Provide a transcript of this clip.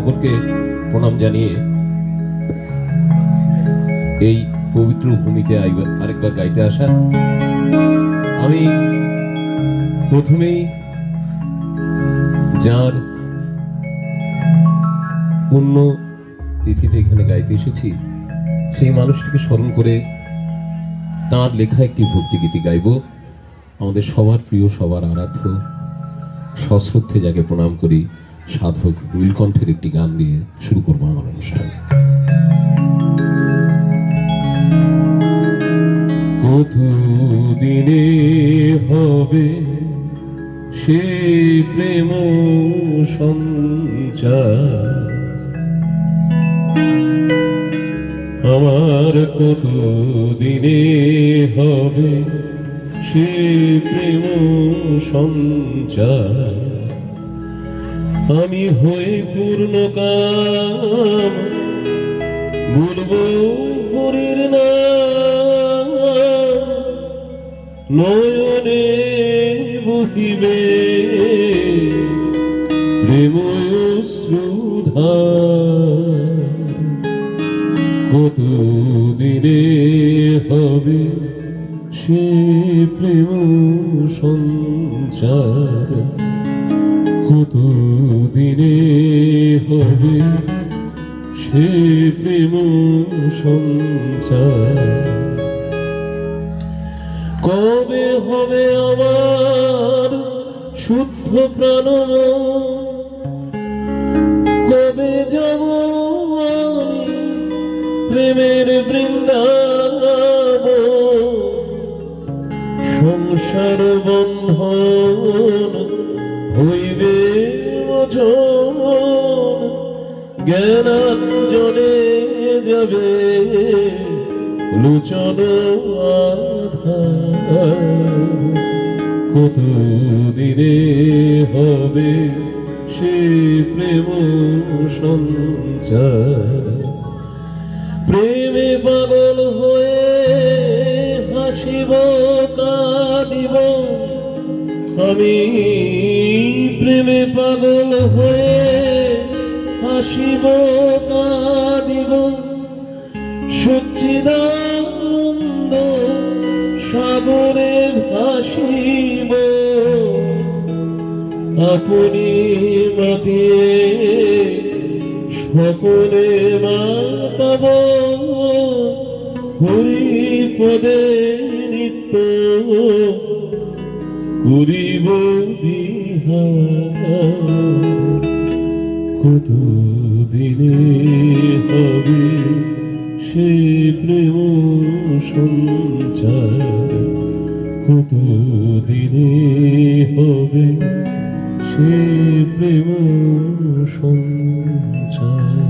সকলকে প্রণাম জানিয়ে এই পবিত্র ভূমিতে আরেকবার গাইতে আসা। আমি প্রথমেই যার পূর্ণ তিথিতে এখানে গাইতে এসেছি, সেই মানুষটিকে স্মরণ করে তার লেখা একটি ভক্তিগীতি গাইব। আমাদের সবার প্রিয় সবার আরাধ্য সশ্রদ্ধে যাকে প্রণাম করি। সাধক নীলকণ্ঠের একটি গান দিয়ে শুরু করব আমার অনুষ্ঠান। কত দিনে হবে সে প্রেম আমার কত দিনে হবে সে প্রেম সঞ্চার? আমি হয়ে পূর্ণ কাম। বলব নাম। নয়নে বহিবে। প্রেম শ্রুধা কত দিনে হবে সে প্রেম সঞ্চার কত হবে সে প্রেম সঞ্চার কবে হবে আমার শুদ্ধ প্রাণ? কবে যাব প্রেমের বৃন্দাব সংসার বন্ধন হইবে জ্ঞানাঞ্জনে যাবে, লোচন কত দিনে হবে সে প্রেম সঞ্চার? প্রেমে পাগল হয়ে হাসিব, কাঁদিব। আমি প্রেমে পাগল হয়ে হাসিব কাঁদিব। সচ্চিদানন্দ সাগরে ভাসিব। আপনি মাতিয়ে সকলে মাতাব হরি পদে নিত্য করিব বিহার। কত দিনে হবে সে প্রেম সঞ্চার? কত দিনে হবে সে প্রেম সঞ্চার?